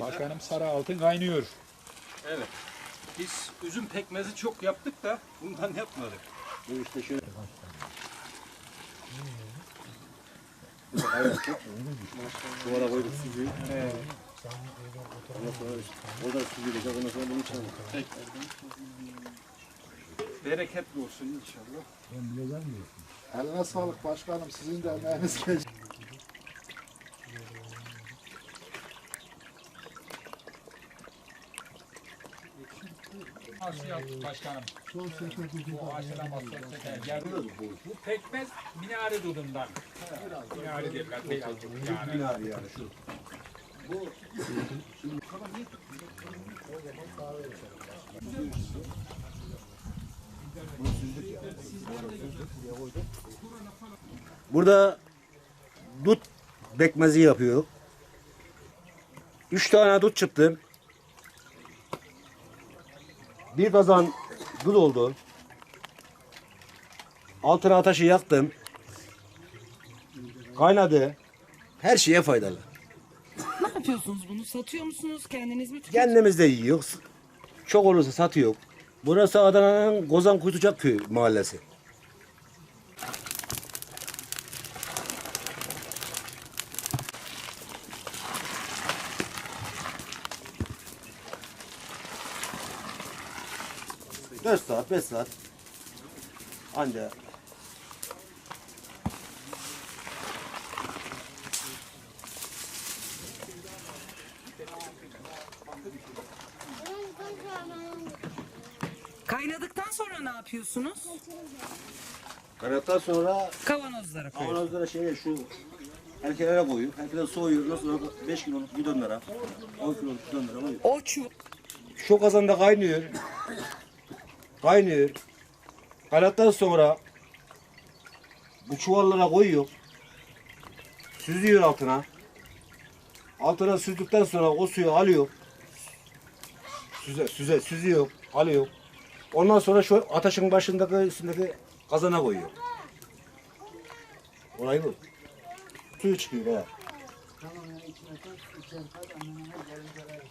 Başkanım sarı altın kaynıyor. Evet. Biz üzüm pekmezi çok yaptık da bundan yapmadık. Bu işte şöyle. Duvara koyduk sucuğu. Ondan sonra sucuğu da ondan sonra bunu içelim. Bereketli olsun inşallah. Eline sağlık başkanım. Sizin de emeğiniz geçti. Nasıl yaptık başkanım? Bu sosyete geldi. Bu pekmez minare dudundan. Minare derler. Beyazcık yani. yani şu. Burada dut bekmezi yapıyor. Üç tane dut çıktı. Bir kazan dut oldu. Altına ateşi yaktım. Kaynadı. Her şeye faydalı. Ne yapıyorsunuz bunu? Satıyor musunuz? Kendiniz mi tüketiyorsunuz? Kendimiz de yiyoruz. Çok olursa satıyor. Burası Adana'nın Gozan Kuytucak Köyü mahallesi. Dört saat, beş saat. Anca Kaynadıktan sonra ne yapıyorsunuz? kaynattan sonra Kavanozlara koyuyorsunuz. Kavanozlara şey şu erkeklere koyuyor. Erkekler soğuyor. Sonra 5 kiloluk bidonlara, 10 kiloluk bidonlara koyuyor. O çu Şu kazanda kaynıyor. Kaynıyor. Kaynattan sonra bu çuvallara koyuyor. Süzüyor altına. Altına süzdükten sonra o suyu alıyor. Süze, süze, süzüyor, alıyor. Ondan sonra şu ateşin başındaki üstündeki kazana koyuyor. Olay bu. Suyu çıkıyor. He. Tamam içine içeri koy, annene gelince veririz.